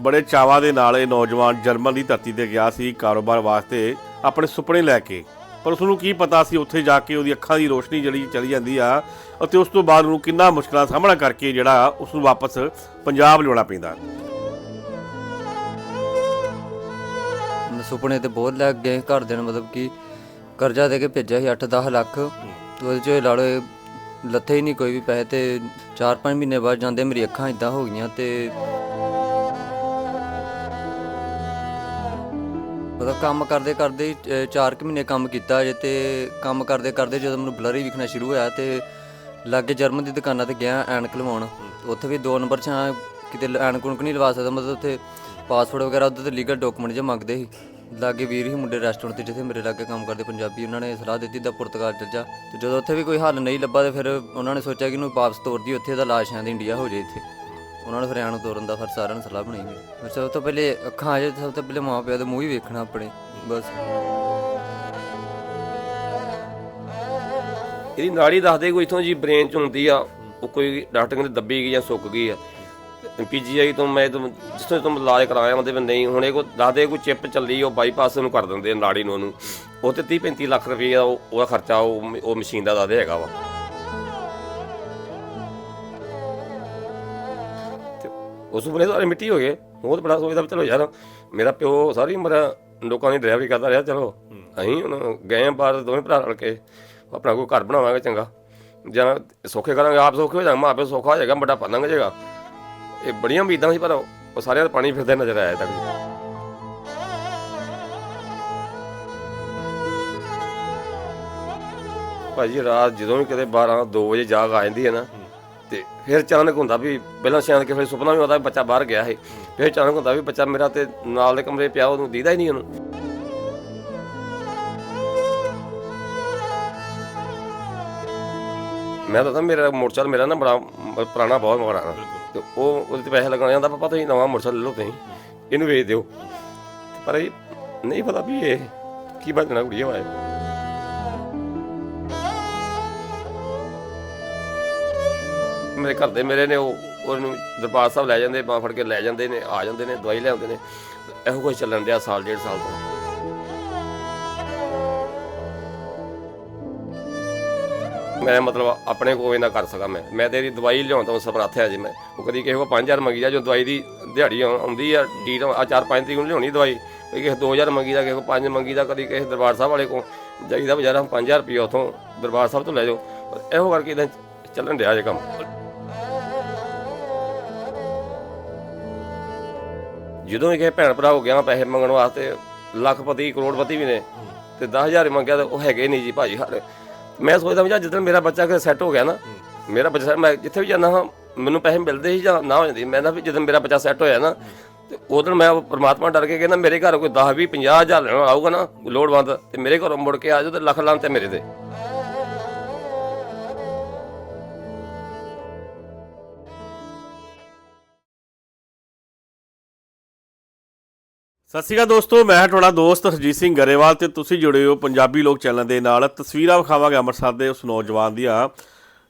ਬੜੇ ਚਾਵਾਂ ਦੇ ਨਾਲ ਇਹ ਨੌਜਵਾਨ ਜਰਮਨ ਦੀ ਧਰਤੀ ਤੇ ਗਿਆ ਸੀ ਕਾਰੋਬਾਰ ਵਾਸਤੇ ਆਪਣੇ ਸੁਪਨੇ ਲੈ ਕੇ। ਪਰ ਉਸ ਨੂੰ ਕੀ ਪਤਾ ਸੀ ਉੱਥੇ ਜਾ ਕੇ ਉਹਦੀ ਅੱਖਾਂ ਦੀ ਰੋਸ਼ਨੀ ਜਿਹੜੀ ਚਲੀ ਜਾਂਦੀ ਆ ਅਤੇ ਉਸ ਤੋਂ ਬਾਅਦ ਉਹਨੂੰ ਕਿੰਨਾ ਮੁਸ਼ਕਲਾਂ ਦਾ ਸਾਹਮਣਾ ਕਰਕੇ ਜਿਹੜਾ ਉਸ ਨੂੰ ਵਾਪਸ ਪੰਜਾਬ ਲਿਆਉਣਾ ਪੈਂਦਾ। ਸੁਪਨੇ ਤੇ ਬਹੁਤ ਲੱਗ ਗਏ ਘਰ ਦੇ ਨੇ, ਮਤਲਬ ਕਿ ਕਰਜ਼ਾ ਦੇ ਕੇ ਭੇਜਿਆ ਸੀ 8-10 ਲੱਖ। ਉਹਦੇ ਚੋਂ ਲਾ ਲਓ ਲੱਥੇ ਹੀ ਨਹੀਂ ਕੋਈ ਵੀ ਪੈਸੇ ਤੇ 4-5 ਮਹੀਨੇ ਬਾਅਦ ਜਾਂਦੇ ਮੇਰੀ ਅੱਖਾਂ ਇਦਾਂ ਹੋ ਗਈਆਂ ਤੇ ਮਤਲਬ ਕੰਮ ਕਰਦੇ ਕਰਦੇ 4 ਮਹੀਨੇ ਕੰਮ ਕੀਤਾ ਜੇ ਤੇ ਕੰਮ ਕਰਦੇ ਕਰਦੇ ਜਦੋਂ ਮੈਨੂੰ ਬਲਰ ਹੀ ਵਿਖਣਾ ਸ਼ੁਰੂ ਹੋਇਆ ਤੇ ਲਾਗੇ ਜਰਮਨ ਦੀ ਦੁਕਾਨਾਂ ਤੇ ਗਿਆ ਐਨਕ ਲਵਾਉਣ। ਉੱਥੇ ਵੀ ਦੋ ਨੰਬਰ ਛਾਂ ਕਿਤੇ ਲ- ਐਨਕ ਉਨਕ ਨਹੀਂ ਲਵਾ ਸਕਦਾ, ਮਤਲਬ ਉੱਥੇ ਪਾਸਪੋਰਟ ਵਗੈਰਾ ਉੱਧਰ ਤੇ ਲੀਗਲ ਡਾਕੂਮੈਂਟ ਜੇ ਮੰਗਦੇ ਸੀ। ਲਾਗੇ ਵੀਰ ਹੀ ਮੁੰਡੇ ਰੈਸਟੋਰੈਂਟ ਤੇ ਜਿੱਥੇ ਮੇਰੇ ਲਾਗੇ ਕੰਮ ਕਰਦੇ ਪੰਜਾਬੀ ਉਹਨਾਂ ਨੇ ਸਲਾਹ ਦਿੱਤੀ ਦਾ ਪੁਰਤਗਾਲ ਚੱਲ ਜਾ। ਤੇ ਜਦੋਂ ਉੱਥੇ ਵੀ ਕੋਈ ਹੱਲ ਨਹੀਂ ਲੱਭਾ ਤੇ ਫਿਰ ਉਹਨਾਂ ਨੇ ਸੋਚਿਆ ਕਿ ਇਹਨੂੰ ਵਾਪਸ ਤੋਰ ਦੀ ਉੱਥੇ ਦਾ ਲਾਸ਼ ਆਂਦੀ ਇੰਡੀਆ ਹੋ ਜੇ ਇੱਥੇ। ਉਹਨਾਂ ਨੇ ਫਿਰ ਐਨ ਤੋਰਨ ਦਾ ਫਿਰ ਸਾਰਿਆਂ ਨੇ ਸਲਾਹ ਬਣਾਈ ਮੇਰੀ ਫਿਰ ਸਭ ਤੋਂ ਪਹਿਲੇ ਅੱਖਾਂ ਆ ਜੇ ਸਭ ਤੋਂ ਪਹਿਲੇ ਮਾਂ ਪਿਓ ਦੇ ਮੂੰਹ ਹੀ ਵੇਖਣਾ ਆਪਣੇ, ਬਸ। ਇਹਦੀ ਨਾੜੀ ਦੱਸਦੇ ਕੋਈ ਇਥੋਂ ਜੀ ਬ੍ਰੇਨ ਚ ਹੁੰਦੀ ਆ, ਉਹ ਕੋਈ ਡਾਕਟਰ ਕਹਿੰਦੇ ਦੱਬੀ ਗਈ ਜਾਂ ਸੁੱਕ ਗਈ ਆ। ਪੀਜੀਆਈ ਤੋਂ ਮੈਂ ਤੋਂ ਜਿੱਥੋਂ ਤੋਂ ਇਲਾਜ ਕਰਾਇਆ ਉਹਦੇ ਵੀ ਨਹੀਂ, ਹੁਣ ਇਹ ਕੋ ਦੱਸਦੇ ਕੋਈ ਚਿਪ ਚੱਲੀ, ਉਹ ਬਾਈਪਾਸ ਨੂੰ ਕਰ ਦਿੰਦੇ ਨਾੜੀ ਨੂੰ ਉਹਨੂੰ। ਉਹ ਤੇ 30 35 ਲੱਖ ਰੁਪਏ ਉਹਦਾ ਖਰਚਾ, ਉਹ ਉਹ ਮਸ਼ੀਨ ਦਾ ਦੱਸਦੇ ਹੈਗਾ ਵਾ। ਉਸ ਸੁਪਨੇ ਸਾਰੇ ਮਿੱਟੀ ਹੋ ਗਏ। ਬਹੁਤ ਬੜਾ ਸੋਚਦਾ ਵੀ ਚਲੋ ਯਾਰ ਮੇਰਾ ਪਿਓ ਸਾਰੀ ਉਮਰ ਲੋਕਾਂ ਦੀ ਡਰਾਈਵਰੀ ਕਰਦਾ ਰਿਹਾ ਚਲੋ। ਅਸੀਂ ਹੁਣ ਗਏ ਬਾਹਰ ਦੋਵੇਂ ਭਰਾ ਰਲ ਕੇ ਆਪਣਾ ਕੋਈ ਘਰ ਬਣਾਵਾਂਗੇ ਚੰਗਾ। ਜਾਂ ਸੌਖੇ ਕਰਾਂਗੇ ਆਪ ਸੌਖੇ ਹੋ ਜਾਵਾਂਗੇ ਮਾਪੇ ਸੌਖਾ ਹੋ ਜਾਏਗਾ ਵੱਡਾ ਪਨੰਗ ਜਾਏਗਾ ਇਹ ਬੜੀਆਂ ਉਮੀਦਾਂ ਸੀ ਪਰ ਉਹ ਸਾਰਿਆਂ ਦਾ ਪਾਣੀ ਫਿਰਦਾ ਨਜ਼ਰ ਆਇਆ ਤੱਕ ਭਾਜੀ ਰਾਤ ਜਦੋਂ ਵੀ ਕਿਤੇ 12 2 ਵਜੇ ਜਾਗ ਆ ਜਾਂਦੀ ਹੈ ਨਾ ਤੇ ਫਿਰ ਅਚਾਨਕ ਹੁੰਦਾ ਵੀ ਪਹਿਲਾਂ ਸ਼ਾਇਦ ਕਿ ਫਿਰ ਸੁਪਨਾ ਵੀ ਆਉਂਦਾ ਵੀ ਬੱਚਾ ਬਾਹਰ ਗਿਆ ਹੈ ਫਿਰ ਅਚਾਨਕ ਹੁੰਦਾ ਵੀ ਬੱਚਾ ਮੇਰਾ ਤੇ ਨਾਲ ਦੇ ਕਮਰੇ ਪਿਆ, ਉਹਨੂੰ ਦੀਦਾ ਹੀ ਨਹੀਂ ਉਹਨੂੰ। ਮੈਂ ਤਾਂ ਤਾਂ ਮੇਰਾ ਮੋਟਰਸਾਈਕਲ ਮੇਰਾ ਨਾ ਬੜਾ ਪੁਰਾਣਾ ਬਹੁਤ ਪੁਰਾਣਾ ਤੇ ਉਹ, ਉਹਦੇ ਤੇ ਪੈਸੇ ਲਗਾਉਣੇ ਜਾਂਦਾ ਪਾਪਾ ਤੁਸੀਂ ਨਵਾਂ ਮੋਟਰਸਾਈਕਲ ਲੈ ਲਓ ਤੁਸੀਂ, ਇਹਨੂੰ ਵੇਚ ਦਿਓ। ਪਰ ਇਹ ਨਹੀਂ ਪਤਾ ਵੀ ਇਹ ਕੀ ਬਣਨਾ ਕੁੜੀ ਹੋਇਆ ਮੇਰੇ ਘਰ ਦੇ ਮੇਰੇ ਨੇ ਉਹ, ਉਹਨੂੰ ਦਰਬਾਰ ਸਾਹਿਬ ਲੈ ਜਾਂਦੇ, ਬਾਂਹ ਫੜ ਕੇ ਲੈ ਜਾਂਦੇ ਨੇ, ਆ ਜਾਂਦੇ ਨੇ, ਦਵਾਈ ਲਿਆਉਂਦੇ ਨੇ। ਇਹੋ ਕੁਝ ਚੱਲਣ ਰਿਹਾ ਸਾਲ, ਡੇਢ ਸਾਲ ਤੋਂ। ਮੈਂ ਮਤਲਬ ਆਪਣੇ ਕੋਲ ਇਹਨਾਂ ਕਰ ਸਕਾਂ ਮੈਂ। ਮੈਂ ਤੇਰੀ ਦਵਾਈ ਲਿਆਉਣ ਤੋਂ ਸਮਰੱਥ ਹੈ ਜੀ ਮੈਂ। ਉਹ ਕਦੀ ਕਿਸੇ ਕੋ 5000 ਮੰਗੀ ਜਾ, ਜੋ ਦਵਾਈ ਦੀ ਦਿਹਾੜੀ ਆਉਂਦੀ ਆ ਡੀਟ ਆ 4-5 ਤਰੀਕ ਨੂੰ ਲਿਆਉਣੀ ਦਵਾਈ। ਕੋਈ ਕਿਸੇ 2000 ਮੰਗੀ ਦਾ, ਕਿਸੇ ਕੋ 5 ਮੰਗੀ ਦਾ, ਕਦੀ ਕਿਸੇ ਦਰਬਾਰ ਸਾਹਿਬ ਵਾਲੇ ਕੋ ਜਾਈਦਾ ਬਜ਼ਾਰਾਂ 5000 ਰੁਪਏ ਉਥੋਂ ਦਰਬਾਰ ਸਾਹਿਬ ਤੋਂ ਲੈ ਜਾਓ। ਇਹੋ ਕਰਕੇ ਇਦਾਂ ਚੱਲਣ ਰਿਹਾ ਜੇ ਕੰਮ। ਜਦੋਂ ਵੀ ਕਿਸੇ ਭੈਣ ਭਰਾ ਹੋ ਗਿਆ ਪੈਸੇ ਮੰਗਣ ਵਾਸਤੇ ਲੱਖਪਤੀ ਕਰੋੜਪਤੀ ਵੀ ਨੇ ਤੇ 10000 ਮੰਗਿਆ ਤੇ ਉਹ ਹੈਗੇ ਨਹੀਂ ਜੀ ਭਾਜੀ ਸਾਡੇ ਮੈਂ ਸੋਚਦਾ ਵੀ ਜਦੋਂ ਮੇਰਾ ਬੱਚਾ ਕਿ ਸੈੱਟ ਹੋ ਗਿਆ ਨਾ, ਮੇਰਾ ਬੱਚਾ ਮੈਂ ਜਿੱਥੇ ਵੀ ਜਾਂਦਾ ਹਾਂ, ਮੈਨੂੰ ਪੈਸੇ ਮਿਲਦੇ ਸੀ ਜਾਂ ਨਾ ਹੋ ਜਾਂਦੀ ਮੈਂ ਨਾ ਵੀ ਜਦੋਂ ਮੇਰਾ ਬੱਚਾ ਸੈੱਟ ਹੋਇਆ ਨਾ, ਤੇ ਉਦੋਂ ਮੈਂ ਪਰਮਾਤਮਾ ਡਰ ਕੇ ਕਹਿੰਦਾ, ਮੇਰੇ ਘਰ ਕੋਈ 10 20 50 ਹਜ਼ਾਰ ਲੈਣ ਆਊਗਾ ਨਾ, ਲੋੜਵੰਦ, ਤੇ ਮੇਰੇ ਘਰੋਂ ਮੁੜ ਕੇ ਆ ਜਾਓ ਤੇ ਲੱਖ ਲਾਂ ਤੇ ਮੇਰੇ ਤੇ। ਸਤਿ ਸ਼੍ਰੀ ਅਕਾਲ ਦੋਸਤੋ, ਮੈਂ ਤੁਹਾਡਾ ਦੋਸਤ ਹਰਜੀਤ ਸਿੰਘ ਗਰੇਵਾਲ ਤੇ ਤੁਸੀਂ ਜੁੜੇ ਹੋ ਪੰਜਾਬੀ ਲੋਕ ਚੈਨਲ ਦੇ ਨਾਲ। ਤਸਵੀਰਾਂ ਵਿਖਾਵਾਂਗੇ ਅੰਮ੍ਰਿਤਸਰ ਦੇ ਉਸ ਨੌਜਵਾਨ ਦੀਆਂ,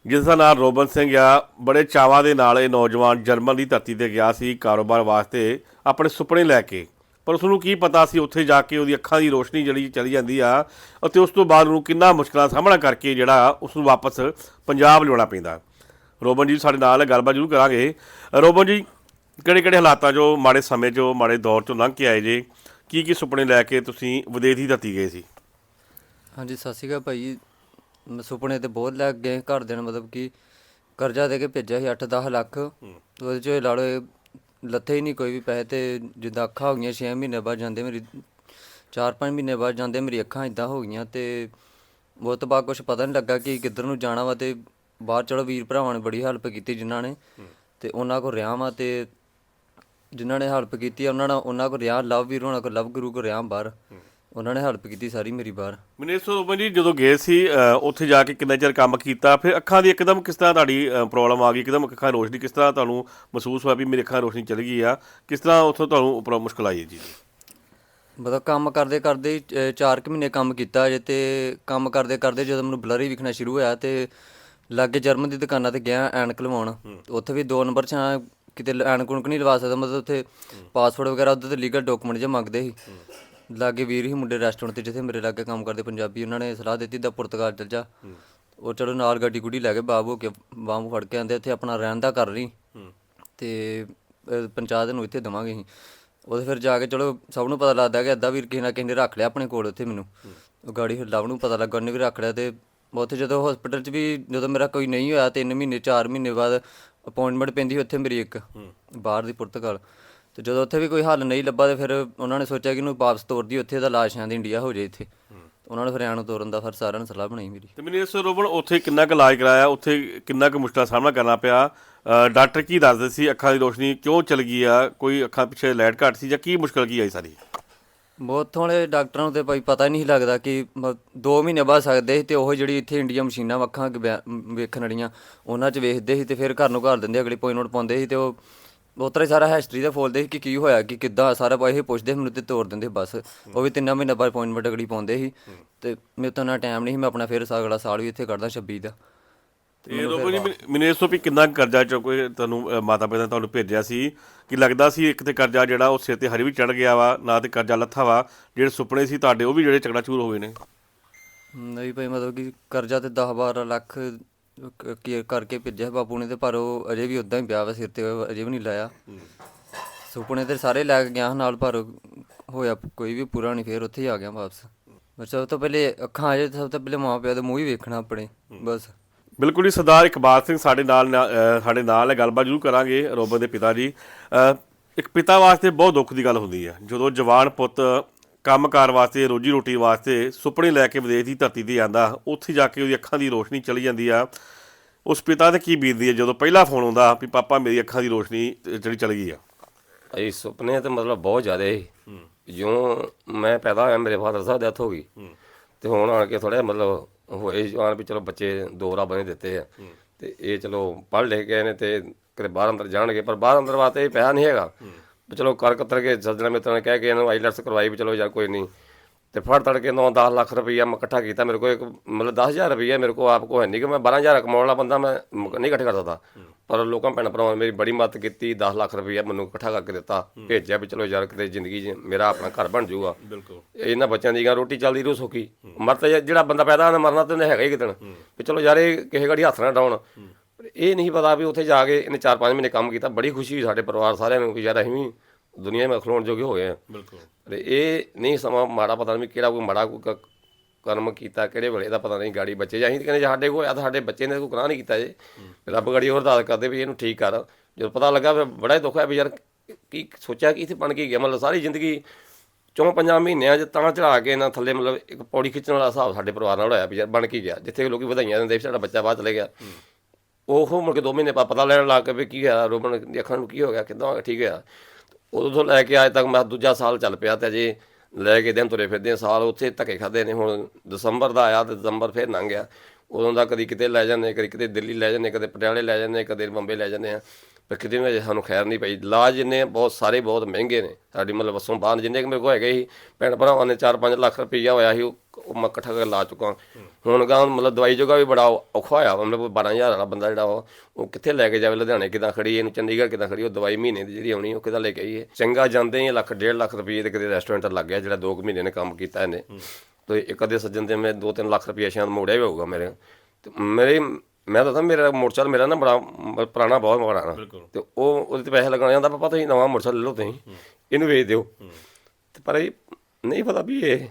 ਜਿਸ ਦਾ ਨਾਮ ਰੋਬਨ ਸਿੰਘ ਆ। ਬੜੇ ਚਾਵਾਂ ਦੇ ਨਾਲ ਇਹ ਨੌਜਵਾਨ ਜਰਮਨ ਦੀ ਧਰਤੀ ਤੇ ਗਿਆ ਸੀ ਕਾਰੋਬਾਰ ਵਾਸਤੇ ਆਪਣੇ ਸੁਪਨੇ ਲੈ ਕੇ। ਪਰ ਉਸ ਨੂੰ ਕੀ ਪਤਾ ਸੀ, ਉੱਥੇ ਜਾ ਕੇ ਉਹਦੀ ਅੱਖਾਂ ਦੀ ਰੋਸ਼ਨੀ ਜਿਹੜੀ ਚਲੀ ਜਾਂਦੀ ਆ ਅਤੇ ਉਸ ਤੋਂ ਬਾਅਦ ਉਹਨੂੰ ਕਿੰਨਾ ਮੁਸ਼ਕਲਾਂ ਦਾ ਸਾਹਮਣਾ ਕਰਕੇ ਜਿਹੜਾ ਉਸ ਨੂੰ ਵਾਪਸ ਪੰਜਾਬ ਲਿਆਉਣਾ ਪੈਂਦਾ। ਰੋਬਨ ਜੀ, ਸਾਡੇ ਨਾਲ ਗੱਲਬਾਤ ਜ਼ਰੂਰ ਕਰਾਂਗੇ। ਰੋਬਨ ਜੀ ਕਿਹੜੇ ਕਿਹੜੇ ਹਾਲਾਤਾਂ 'ਚੋਂ ਮਾੜੇ ਸਮੇਂ 'ਚੋਂ ਮਾੜੇ ਦੌਰ 'ਚੋਂ ਲੰਘ ਕੇ ਆਏ ਜੇ? ਕੀ ਕੀ ਸੁਪਨੇ ਲੈ ਕੇ ਤੁਸੀਂ ਵਿਦੇਸ਼ ਦੀ ਧਰਤੀ ਗਏ ਸੀ? ਹਾਂਜੀ ਸਤਿ ਸ਼੍ਰੀ ਅਕਾਲ ਭਾਈ ਮੈਂ ਸੁਪਨੇ ਤੇ ਬਹੁਤ ਲੱਗ ਗਏ ਘਰ ਦੇ ਨੇ ਮਤਲਬ ਕਿ ਕਰਜ਼ਾ ਦੇ ਕੇ ਭੇਜਿਆ ਸੀ 8-10 ਲੱਖ। ਉਹਦੇ ਚੋਂ ਲਾ ਲਓ ਲੱਥੇ ਹੀ ਨਹੀਂ ਕੋਈ ਵੀ ਪੈਸੇ ਤੇ ਜਿੱਦਾਂ ਅੱਖਾਂ ਹੋ ਗਈਆਂ 6 ਮਹੀਨੇ ਬਾਅਦ ਜਾਂਦੇ ਮੇਰੀ 4-5 ਮਹੀਨੇ ਬਾਅਦ ਜਾਂਦੇ ਮੇਰੀ ਅੱਖਾਂ ਇਦਾਂ ਹੋ ਗਈਆਂ ਤੇ ਉਹ ਤੋਂ ਬਾਅਦ ਕੁਝ ਪਤਾ ਨਹੀਂ ਲੱਗਾ ਕਿ ਕਿੱਧਰ ਨੂੰ ਜਾਣਾ ਵਾ ਤੇ ਬਾਹਰ ਚਲੋ ਵੀਰ ਭਰਾਵਾਂ ਨੇ ਬੜੀ ਹੈਲਪ ਕੀਤੀ ਜਿਨ੍ਹਾਂ ਨੇ ਤੇ ਉਹਨਾਂ ਕੋਲ ਰਿਹਾ ਵਾ ਤੇ ਜਿਨ੍ਹਾਂ ਨੇ ਹੈਲਪ ਕੀਤੀ ਆ, ਉਹਨਾਂ ਨਾਲ ਉਹਨਾਂ ਕੋਲ ਰਿਹਾ ਲਵ ਵੀਰ ਉਹਨਾਂ ਕੋਲ ਲਵ ਗੁਰੂ ਕੋਲ ਰਿਹਾ ਬਾਹਰ। ਉਹਨਾਂ ਨੇ ਹੈਲਪ ਕੀਤੀ ਸਾਰੀ ਮੇਰੀ ਬਾਹਰ। ਮੈਨੂੰ ਇਸ ਤੋਂ ਰੋਬਨ ਜੀ ਜਦੋਂ ਗਏ ਸੀ ਅ, ਉੱਥੇ ਜਾ ਕੇ ਕਿੰਨਾ ਚਿਰ ਕੰਮ ਕੀਤਾ ਫਿਰ ਅੱਖਾਂ ਦੀ ਇੱਕਦਮ ਕਿਸ ਤਰ੍ਹਾਂ ਤੁਹਾਡੀ ਪ੍ਰੋਬਲਮ ਆ ਗਈ? ਇੱਕਦਮ ਅੱਖਾਂ ਦੀ ਰੋਸ਼ਨੀ ਕਿਸ ਤਰ੍ਹਾਂ ਤੁਹਾਨੂੰ ਮਹਿਸੂਸ ਹੋਇਆ ਵੀ ਮੇਰੀ ਅੱਖਾਂ ਦੀ ਰੋਸ਼ਨੀ ਚਲੀ ਗਈ ਆ? ਕਿਸ ਤਰ੍ਹਾਂ ਉੱਥੋਂ ਤੁਹਾਨੂੰ ਉੱਪਰੋਂ ਮੁਸ਼ਕਲ ਆਈ ਹੈ ਜੀ? ਮਤਲਬ ਕੰਮ ਕਰਦੇ ਕਰਦੇ ਹੀ, ਅਹ, ਚਾਰ ਕੁ ਮਹੀਨੇ ਕੰਮ ਕੀਤਾ ਜੇ ਤੇ ਕੰਮ ਕਰਦੇ ਕਰਦੇ ਜਦੋਂ ਮੈਨੂੰ ਬਲਰ ਵਿਖਣਾ ਸ਼ੁਰੂ ਹੋਇਆ ਤੇ ਲਾਗੇ ਜਰਮਨ ਦੀ ਦੁਕਾਨਾਂ ਤੇ ਗਿਆ ਐਨਕ ਲਵਾਉਣ। ਉੱਥੇ ਵੀ ਦੋ ਨੰਬਰ ਛਾਂ ਕਿਤੇ ਐਨਕ ਕੁਣਕ ਨਹੀਂ ਲਵਾ ਸਕਦਾ ਮਤਲਬ ਉੱਥੇ ਪਾਸਪੋਰਟ ਵਗੈਰਾ ਉੱਧਰ ਤੇ ਲੀਗਲ ਡਾਕੂਮੈਂਟ ਜੇ ਮੰਗਦੇ ਸੀ। ਲਾਗੇ ਵੀਰ ਹੀ ਮੁੰਡੇ ਰੈਸਟੋਰੈਂਟ ਤੇ ਜਿੱਥੇ ਮੇਰੇ ਲਾਗੇ ਕੰਮ ਕਰਦੇ ਪੰਜਾਬੀ ਉਹਨਾਂ ਨੇ ਸਲਾਹ ਦਿੱਤੀ ਦਾ ਪੁਰਤਗਾਲ ਚਲ ਜਾ। ਉਹ ਚਲੋ ਨਾਲ ਗੱਡੀ ਗੁੱਡੀ ਲੈ ਕੇ ਬਾਬ ਹੋ ਕੇ ਬਾਂਹ ਫੜ ਕੇ ਆਂਦੇ ਇੱਥੇ ਆਪਣਾ ਰਹਿਣ ਦਾ ਕਰ ਰਹੀ ਤੇ ਅਹ, ਪੰਚਾਇਤ ਨੂੰ ਇੱਥੇ ਦਵਾਂਗੇ ਅਸੀਂ। ਉਹਦੇ ਫਿਰ ਜਾ ਕੇ ਚਲੋ ਸਭ ਨੂੰ ਪਤਾ ਲੱਗਦਾ ਕਿ ਅੱਧਾ ਵੀਰ ਕਿਸੇ ਨਾ ਕਿਸੇ ਨੇ ਰੱਖ ਲਿਆ ਆਪਣੇ ਕੋਲ ਉੱਥੇ ਮੈਨੂੰ। ਉਹ ਗਾੜੀ ਫਿਰ ਲਵ ਨੂੰ ਪਤਾ ਲੱਗਾ ਉਹਨੇ ਵੀ ਰੱਖ ਲਿਆ ਤੇ ਉੱਥੇ ਜਦੋਂ ਹਸਪੀਟਲ 'ਚ ਵੀ ਜਦੋਂ ਮੇਰਾ ਕੋਈ ਨਹੀਂ ਹੋਇਆ 3 ਮਹੀਨੇ 4 ਮਹੀਨੇ ਬਾਅਦ ਅਪਾਇੰਟਮੈਂਟ ਪੈਂਦੀ ਉੱਥੇ ਮੇਰੀ ਇੱਕ ਬਾਹਰ ਦੀ ਪੁਰਤਗਾਲ। ਤੇ ਜਦੋਂ ਉੱਥੇ ਵੀ ਕੋਈ ਹੱਲ ਨਹੀਂ ਲੱਭਾ ਤੇ ਫਿਰ ਉਹਨਾਂ ਨੇ ਸੋਚਿਆ ਕਿ ਇਹਨੂੰ ਵਾਪਸ ਤੋਰਦੀ ਉੱਥੇ ਦਾ ਲਾਸ਼ ਆਂਦੀ ਇੰਡੀਆ ਹੋ ਜਾਏ ਇੱਥੇ। ਉਹਨਾਂ ਨੇ ਫਿਰ ਨੂੰ ਤੋਰਨ ਦਾ ਫਿਰ ਸਾਰਿਆਂ ਨੇ ਸਲਾਹ ਬਣਾਈ ਮੇਰੀ। ਤੇ ਮੈਨੂੰ ਇਸ ਰੋਬਨ ਉੱਥੇ ਕਿੰਨਾ ਕੁ ਇਲਾਜ ਕਰਾਇਆ ਉੱਥੇ ਕਿੰਨਾ ਕੁ ਮੁਸ਼ਕਲਾਂ ਦਾ ਸਾਹਮਣਾ ਕਰਨਾ ਪਿਆ? ਡਾਕਟਰ ਕੀ ਦੱਸਦੇ ਸੀ ਅੱਖਾਂ ਦੀ ਰੋਸ਼ਨੀ ਕਿਉਂ ਚਲ ਗਈ ਆ? ਕੋਈ ਅੱਖਾਂ ਪਿੱਛੇ ਲਾਈਟ ਘੱਟ ਸੀ ਜਾਂ ਕੀ ਮੁਸ਼ਕਲ ਕੀ ਆਈ ਸਾਰੀ? ਬਹੁਤ ਥੋੜੇ ਡਾਕਟਰਾਂ ਨੂੰ ਤੇ ਭਾਈ ਪਤਾ ਹੀ ਨਹੀਂ ਲੱਗਦਾ ਕਿ 2 ਮਹੀਨੇ ਬਾਅਦ ਸਕਦੇ ਸੀ ਤੇ ਉਹ ਜਿਹੜੀ ਇੱਥੇ ਇੰਡੀਆ ਮਸ਼ੀਨਾਂ ਵੱਖਾਂ ਬਿਆ- ਵੇਖਣ ਵਾਲੀਆਂ, ਉਹਨਾਂ 'ਚ ਵੇਖਦੇ ਸੀ ਤੇ ਫਿਰ ਘਰ ਨੂੰ ਘਰ ਦਿੰਦੇ, ਅਗਲੀ ਪੁਆਇੰਟ ਪਾਉਂਦੇ ਸੀ ਤੇ ਉਹ ਉਸ ਹੀ ਸਾਰਾ ਹਿਸਟਰੀ ਦਾ ਫੋਲਦੇ ਸੀ ਕਿ ਕੀ ਹੋਇਆ, ਕਿ ਕਿੱਦਾਂ ਸਾਰਾ ਪਾ ਇਹ ਪੁੱਛਦੇ ਮੈਨੂੰ ਤੇ ਤੋਰ ਦਿੰਦੇ ਬਸ। ਉਹ ਵੀ ਤਿੰਨਾਂ ਮਹੀਨੇ ਬਾਅਦ ਅਪਾਇੰਟਮੈਂਟ ਅਗਲੀ ਪਾਉਂਦੇ ਸੀ ਤੇ ਮੇਰੇ ਤੋਂ ਨਾ ਟਾਈਮ ਨਹੀਂ ਸੀ, ਮੈਂ ਆਪਣਾ ਫਿਰ ਅਗਲਾ ਸਾਲ ਵੀ ਇੱਥੇ ਕੱਢਦਾ 26 ਦਾ। ਇਹ ਰੋਬਨ ਜੀ ਮੈਨੂੰ- ਮੈਨੂੰ ਇਸ ਤੋਂ ਵੀ ਕਿੰਨਾ ਕਰਜ਼ਾ ਚੁੱਕੇ ਤੁਹਾਨੂੰ ਅ, ਮਾਤਾ ਪਿਤਾ ਨੇ ਤੁਹਾਨੂੰ ਭੇਜਿਆ ਸੀ? ਕਿ ਲੱਗਦਾ ਸੀ ਇੱਕ ਤੇ ਕਰਜ਼ਾ ਜਿਹੜਾ ਉਹ ਸਿਰ ਤੇ ਹਰੀ ਵੀ ਚੜ ਗਿਆ ਵਾ ਨਾ ਤੇ ਕਰਜ਼ਾ ਲੱਥਾ ਵਾ। ਜਿਹੜੇ ਸੁਪਨੇ ਸੀ ਤੁਹਾਡੇ ਉਹ ਵੀ ਜਿਹੜੇ ਚਕੜਾਚੂਰ ਹੋ ਗਏ ਨੇ? ਨਹੀਂ ਭਾਈ ਮਤਲਬ ਕਿ ਕਰਜ਼ਾ ਤੇ 10 12 ਲੱਖ ਕ- ਕੀ ਕਰਕੇ ਭੇਜਿਆ ਬਾਪੂ ਨੇ ਤੇ ਪਰ ਉਹ ਅਜੇ ਵੀ ਉਦਾਂ ਹੀ ਪਿਆ ਵਾ ਸਿਰ ਤੇ ਅਜੇ ਵੀ ਨਹੀਂ ਲਾਇਆ। ਸੁਪਨੇ ਤੇ ਸਾਰੇ ਲੈ ਕੇ ਗਿਆ ਨਾਲ ਪਰ ਹੋਇਆ ਕੋਈ ਵੀ ਪੂਰਾ ਨਹੀਂ ਫੇਰ ਉੱਥੇ ਹੀ ਆ ਗਿਆ ਵਾਪਸ। ਸਭ ਤੋਂ ਪਹਿਲੇ ਅੱਖਾਂ ਅਜੇ ਸਭ ਤੋਂ ਪਹਿਲੇ ਮਾਂ ਪਿਓ ਦਾ ਮੂੰਹ ਹੀ ਵੇਖਣਾ ਆਪਣੇ ਬਸ। ਬਿਲਕੁਲ ਹੀ ਸਰਦਾਰ ਇਕਬਾਲ ਸਿੰਘ ਸਾਡੇ ਨਾਲ ਸਾਡੇ ਨਾਲ ਹੈ ਗੱਲਬਾਤ ਜ਼ਰੂਰ ਕਰਾਂਗੇ ਰੋਬਨ ਦੇ ਪਿਤਾ ਜੀ। ਇੱਕ ਪਿਤਾ ਵਾਸਤੇ ਬਹੁਤ ਦੁੱਖ ਦੀ ਗੱਲ ਹੁੰਦੀ ਹੈ। ਜਦੋਂ ਜਵਾਨ ਪੁੱਤ ਕੰਮਕਾਰ ਵਾਸਤੇ ਰੋਜੀ ਰੋਟੀ ਵਾਸਤੇ ਸੁਪਨੇ ਲੈ ਕੇ ਵਿਦੇਸ਼ ਦੀ ਧਰਤੀ ਤੇ ਜਾਂਦਾ ਉੱਥੇ ਜਾ ਕੇ ਉਹਦੀ ਅੱਖਾਂ ਦੀ ਰੋਸ਼ਨੀ ਚਲੀ ਜਾਂਦੀ ਆ। ਉਸ ਪਿਤਾ ਤੇ ਕੀ ਬੀਤਦੀ ਹੈ? ਜਦੋਂ ਪਹਿਲਾ ਫੋਨ ਆਉਂਦਾ ਵੀ ਪਾਪਾ ਮੇਰੀ ਅੱਖਾਂ ਦੀ ਰੋਸ਼ਨੀ ਜਿਹੜੀ ਚਲੀ ਗਈ ਆ। ਭਾਈ ਸੁਪਨੇ ਤੇ ਮਤਲਬ ਬਹੁਤ ਜ਼ਿਆਦਾ ਸੀ। ਜਿਉਂ ਮੈਂ ਪੈਦਾ ਹੋਇਆ ਮੇਰੇ ਫਾਦਰ ਸਾਹਿਬ ਡੈਥ ਹੋ ਗਈ। ਤੇ ਹੁਣ ਆਣ ਕੇ ਥੋੜਾ ਮਤਲਬ ਹੋਏ ਜਵਾਨ ਵੀ ਚਲੋ ਬੱਚੇ ਦੋ ਰੱਬ ਨੇ ਦਿੱਤੇ ਆ। ਤੇ ਇਹ ਚਲੋ ਪੜ੍ਹ ਲਿਖ ਗਏ ਨੇ ਤੇ ਕਿਤੇ ਬਾਹਰ ਅੰਦਰ ਜਾਣਗੇ ਪਰ ਬਾਹਰ ਅੰਦਰ ਵਾਸਤੇ ਇਹ ਪੈਸਾ ਨਹੀਂ ਹੈਗਾ। ਚਲੋ ਕਰ ਕਤਰ ਕੇ ਸੱਜਣਾ ਮਿੱਤਰਾਂ ਨੇ ਕਹਿ ਕੇ ਇਹਨੂੰ ਆਈਲੈਟਸ ਕਰਵਾਈ ਵੀ ਚਲੋ ਯਾਰ ਕੋਈ ਨਹੀਂ। ਤੇ ਫੜ ਤੜ ਕੇ 9-10 ਲੱਖ ਰੁਪਈਆ ਮੈਂ ਇਕੱਠਾ ਕੀਤਾ। ਮੇਰੇ ਕੋਲ ਇੱਕ ਮਤਲਬ 10000 ਰੁਪਈਆ ਮੇਰੇ ਕੋਲ ਆਪ ਕੋ ਹੈ ਨਹੀਂ ਕਿ ਮੈਂ 12000 ਕਮਾਉਣ ਵਾਲਾ ਬੰਦਾ ਮੈਂ ਨਹੀਂ ਇਕੱਠਾ ਕਰ ਸਕਦਾ। ਪਰ ਲੋਕਾਂ ਭੈਣ ਭਰਾਵਾਂ ਨੇ ਮੇਰੀ ਬੜੀ ਮਦਦ ਕੀਤੀ 10 ਲੱਖ ਰੁਪਈਆ ਮੈਨੂੰ ਇਕੱਠਾ ਕਰਕੇ ਦਿੱਤਾ ਭੇਜਿਆ ਵੀ ਚਲੋ ਯਾਰ ਕਿਤੇ ਜ਼ਿੰਦਗੀ 'ਚ ਮੇਰਾ ਆਪਣਾ ਘਰ ਬਣ ਜਾਊਗਾ। ਬਿਲਕੁਲ। ਇਹਨਾਂ ਬੱਚਿਆਂ ਦੀ ਗਾ ਰੋਟੀ ਚੱਲਦੀ ਰੂ ਸੁੱਕੀ ਮਰ ਤਾਂ ਜਾ- ਜਿਹੜਾ ਬੰਦਾ ਪੈਦਾ ਹੋਣਾ ਮਰਨਾ ਤਾਂ ਹੈਗਾ ਹੀ ਕਿਤਨ ਵੀ ਚਲੋ ਯਾਰ ਇਹ ਕਿਸੇ ਘੜੀ ਹੱਥ ਨਾ ਡਾਉਣ। ਪਰ ਇਹ ਨਹੀਂ ਪਤਾ ਵੀ ਉੱਥੇ ਜਾ ਕੇ ਇਹਨੇ 4-5 ਮਹੀਨੇ ਕੰਮ ਕੀਤਾ ਬੜੀ ਖੁਸ਼ੀ ਹੋਈ ਸਾਡੇ ਪਰਿਵਾਰ ਸਾਰਿਆਂ ਨੂੰ ਕਿ ਯਾਰ ਅਸੀਂ ਵੀ ਦੁਨੀਆ 'ਚ ਖਲੋਣ ਜੋਗੇ ਹੋ ਗਏ ਆ। ਬਿਲਕੁਲ। ਪਰ ਇਹ ਨਹੀਂ ਸਮਾਂ ਮਾੜਾ ਪਤਾ ਨਹੀਂ ਕਿਹੜਾ ਕੋਈ ਮਾੜਾ ਕੋਈ ਕ- ਕਰਮ ਕੀਤਾ ਕਿਹੜੇ ਵੇਲੇ ਦਾ ਪਤਾ ਨਹੀਂ ਗਾੜੀ ਬੱਚੇ ਜਾਂ ਅਸੀਂ ਤਾਂ ਕਹਿੰਦੇ ਜੇ ਸਾਡੇ ਕੋਲ ਹੋਇਆ ਤਾਂ ਸਾਡੇ ਬੱਚੇ ਨੇ ਕੋਈ ਗੁਨਾਹ ਨਹੀਂ ਕੀਤਾ ਜੇ। ਰੱਬ ਗਾੜੀ ਹੋਰ ਅਰਦਾਸ ਕਰਦੇ ਵੀ ਇਹਨੂੰ ਠੀਕ ਕਰ। ਜਦੋਂ ਪਤਾ ਲੱਗਾ ਫਿਰ ਬੜਾ ਹੀ ਦੁੱਖ ਹੋਇਆ ਵੀ ਯਾਰ ਕੀ ਸੋਚਿਆ ਕਿ ਇੱਥੇ ਬਣ ਕੇ ਗਿਆ। ਮਤਲਬ ਸਾਰੀ ਜ਼ਿੰਦਗੀ ਚੌਂ ਪੰਜਾਂ ਮਹੀਨਿਆਂ 'ਚ ਤਾਂ ਚੜਾ ਕੇ ਨਾ ਥੱਲੇ ਮਤਲਬ ਇੱਕ ਪੌੜੀ ਖਿੱਚਣ ਵਾਲਾ ਹਿਸਾਬ ਸਾਡੇ ਪਰਿਵਾਰ ਨਾਲ ਹੋਇਆ ਵੀ ਯਾਰ ਬਣ ਕੇ ਗਿਆ। ਜਿੱਥੇ ਲੋਕੀ ਵਧਾਈਆਂ ਦਿੰਦੇ ਵੀ ਸਾਡਾ ਬੱਚਾ ਬਾਹਰ ਚਲੇ ਗਿਆ। ਉਹ ਮੁੜ ਕੇ 2 ਮਹੀਨੇ ਬਾਅਦ ਪਤਾ ਲੈਣ ਲੱਗ ਕੇ ਵੀ ਕੀ ਹੋਇਆ। ਰੋਬਨ ਦੀ ਅੱਖਾਂ ਨੂੰ ਕੀ ਹੋ ਗਿਆ ਕਿੱਦਾਂ ਹੋ ਗਿਆ ਠੀਕ ਹੋਇਆ। ਉਦੋਂ ਤੋਂ ਲੈ ਕੇ ਅੱਜ ਤੱਕ ਮੈਂ ਦੂਜਾ ਸਾਲ ਚੱਲ ਪਿਆ ਤੇ ਅਜੇ ਲੈ ਕੇ ਦਿਨ ਤੁਰੇ ਫਿਰਦੇ ਆ, ਸਾਲ ਉੱਥੇ ਧੱਕੇ ਖਾਦੇ ਨੇ। ਹੁਣ ਦਸੰਬਰ ਦਾ ਆਇਆ ਤੇ ਦਸੰਬਰ ਫੇਰ ਲੰਘ ਗਿਆ। ਉਦੋਂ ਦਾ ਕਦੀ ਕਿਤੇ ਲੈ ਜਾਂਦੇ ਕਦੀ ਕਿਤੇ ਦਿੱਲੀ ਲੈ ਜਾਂਦੇ ਕਦੇ ਪਟਿਆਲੇ ਲੈ ਜਾਂਦੇ ਕਦੇ ਬੰਬੇ ਲੈ ਜਾਂਦੇ ਆ। ਪਰ ਕਿਤੇ ਵੀ ਅਜੇ ਸਾਨੂੰ ਖੈਰ ਨਹੀਂ ਪਈ। ਇਲਾਜ ਜਿੰਨੇ ਬਹੁਤ ਸਾਰੇ ਬਹੁਤ ਮਹਿੰਗੇ ਨੇ। ਸਾਡੀ ਮਤਲਬ ਵਸੋਂ ਬਾਹਰ ਜਿੰਨੇ ਕਿ ਮੇਰੇ ਕੋਲ ਹੈਗੇ ਸੀ ਭੈਣ ਭਰਾਵਾਂ ਨੇ 4-5 ਲੱਖ ਰੁਪਈਆ ਹੋਇਆ ਸੀ ਉਹ ਮੈਂ ਇਕੱਠਾ ਕਰਕੇ ਲਾ ਚੁੱਕਾ। ਹੁਣ ਗਾ ਮਤਲਬ ਦਵਾਈ ਜੋਗਾ ਵੀ ਬੜਾ ਔਖਾ ਹੋਇਆ ਮਤਲਬ 12000 ਵਾਲਾ ਬੰਦਾ ਜਿਹੜਾ ਉਹ ਉਹ ਕਿੱਥੇ ਲੈ ਕੇ ਜਾਵੇ ਲੁਧਿਆਣੇ ਕਿਦਾਂ ਖੜੀ ਇਹਨੂੰ ਚੰਡੀਗੜ੍ਹ ਕਿਦਾਂ ਖੜੀ ਉਹ ਦਵਾਈ ਮਹੀਨੇ ਦੀ ਜਿਹੜੀ ਆਉਣੀ ਉਹ ਕਿਦਾਂ ਲੈ ਕੇ ਆਈਏ ਚੰਗਾ ਜਾਂਦੇ ਹੀ ਲੱਖ ਡੇਢ ਲੱਖ ਰੁਪਏ ਤੇ ਕਿਤੇ ਰੈਸਟੋਰੈਂਟ ਲੱਗ ਗਿਆ ਜਿਹੜਾ 2 ਮਹੀਨੇ ਨੇ ਕੰਮ ਕੀਤਾ ਇਹਨੇ। ਤੇ ਇੱਕ ਅੱਧੇ ਸੱਜਣ ਦੇ ਮੈਂ 2-3 ਲੱਖ ਰੁਪਏ ਸ਼ਾਇਦ ਮੋੜਿਆ ਵੀ ਹੋਊਗਾ ਮੇਰੇ। ਤੇ ਮੇਰੇ ਮੈਂ ਤਾਂ ਦੱਸਾਂ ਮੇਰਾ ਮੋਟਰਸਾਈਕਲ ਮੇਰਾ ਨਾ ਬੜਾ ਮ- ਪੁਰਾਣਾ ਬਹੁਤ ਪੁਰਾਣਾ ਤੇ ਉਹ ਉਹਦੇ ਤੇ ਪੈਸੇ ਲਗਾਉਣੇ ਜਾਂਦਾ ਪਾਪਾ ਤੁਸੀਂ ਨਵਾਂ ਮੋਟਰਸਾਈਕਲ ਲੈ ਲਓ ਤੁਸੀਂ। ਇਹਨੂੰ ਵੇਚ ਦਿਓ। ਤੇ ਪਰ ਇਹ ਨਹੀਂ ਪਤਾ ਵੀ ਇਹ